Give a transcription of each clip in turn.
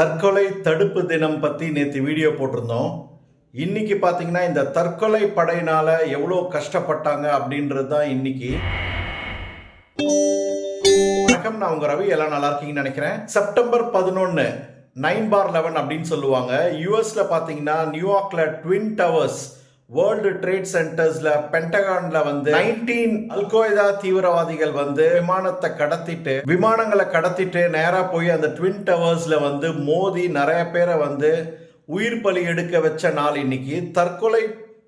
தற்கொலை தடுப்பு தினம் பற்றி நேற்று வீடியோ போட்டிருந்தோம். இன்றைக்கி பார்த்தீங்கன்னா இந்த தற்கொலை படையினால் எவ்வளோ கஷ்டப்பட்டாங்க அப்படின்றது தான் இன்னைக்கு. வணக்கம் நான் உங்கள் ரவி. எல்லாம் நல்லா இருக்கீங்கன்னு நினைக்கிறேன். செப்டம்பர் பதினொன்று நைன் பார் லெவன் அப்படின்னு சொல்லுவாங்க. யூஎஸில் பார்த்தீங்கன்னா நியூயார்க்கில் ட்வின் டவர்ஸ் வேர்ல்டு ட்ரேட் சென்டர்ஸ்ல பென்டகான்ல வந்து நைன்டீன் அல்கொய்தா தீவிரவாதிகள் வந்து விமானத்தை கடத்திட்டு விமானங்களை கடத்திட்டு நேரா போய் அந்த ட்வின் டவர்ஸ்ல வந்து மோதி நிறைய பேரை வந்து உயிர் பலி எடுக்க வச்ச நாள் இன்னைக்கு. தற்கொலை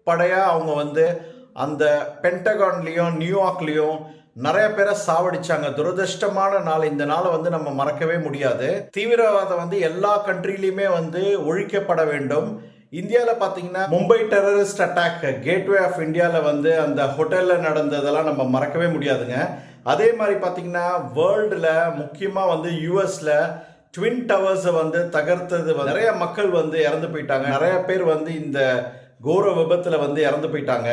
படையா அவங்க வந்து அந்த பென்டகான்லயும் நியூயார்க்லயும் நிறைய பேரை சாவடிச்சாங்க. துரதிருஷ்டமான நாள். இந்த நாளை வந்து நம்ம மறக்கவே முடியாது. தீவிரவாதம் வந்து எல்லா கண்ட்ரிலையுமே வந்து ஒழிக்கப்பட வேண்டும். இந்தியாவில் பார்த்தீங்கன்னா Mumbai terrorist attack gateway of இந்தியாவில் வந்து அந்த ஹோட்டலில் நடந்ததெல்லாம் நம்ம மறக்கவே முடியாதுங்க. அதே மாதிரி பார்த்தீங்கன்னா வேர்ல்டில் முக்கியமாக வந்து யூஎஸில் ட்வின் டவர்ஸை வந்து தகர்த்தது நிறைய மக்கள் வந்து இறந்து போயிட்டாங்க. நிறைய பேர் வந்து இந்த கோர விபத்தில் வந்து இறந்து போயிட்டாங்க.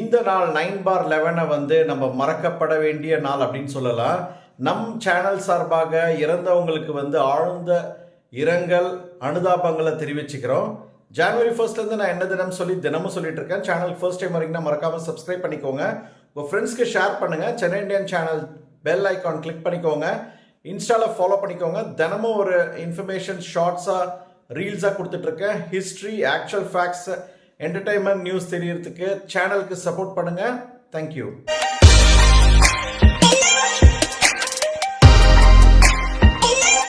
இந்த நாள் நைன் பார் லெவனை வந்து நம்ம மறக்கப்பட வேண்டிய நாள் அப்படின்னு சொல்லலாம். நம் சேனல் சார்பாக இறந்தவங்களுக்கு வந்து ஆழ்ந்த இரங்கல் அனுதாபங்களை தெரிவிச்சுக்கிறோம். ஜனவரி ஃபர்ஸ்ட்லேருந்து நான் என்ன தினம் சொல்லி தினமும் சொல்லிட்டு இருக்கேன். சேனல் ஃபர்ஸ்ட் டைம் வரைக்கும் மறக்காமல் சப்ஸ்கிரைப் பண்ணிக்கோங்க. உங்கள் ஃப்ரெண்ட்ஸ்க்கு ஷேர் பண்ணுங்கள் Chennai Indian channel bell icon click பண்ணிக்கோங்க. இன்ஸ்டாவில் ஃபாலோ பண்ணிக்கோங்க. தினமும் ஒரு இன்ஃபர்மேஷன் ஷார்ட்ஸாக ரீல்ஸாக கொடுத்துட்ருக்கேன் history actual facts entertainment news தெரியறதுக்கு சேனலுக்கு சப்போர்ட் பண்ணுங்கள் தேங்க்யூ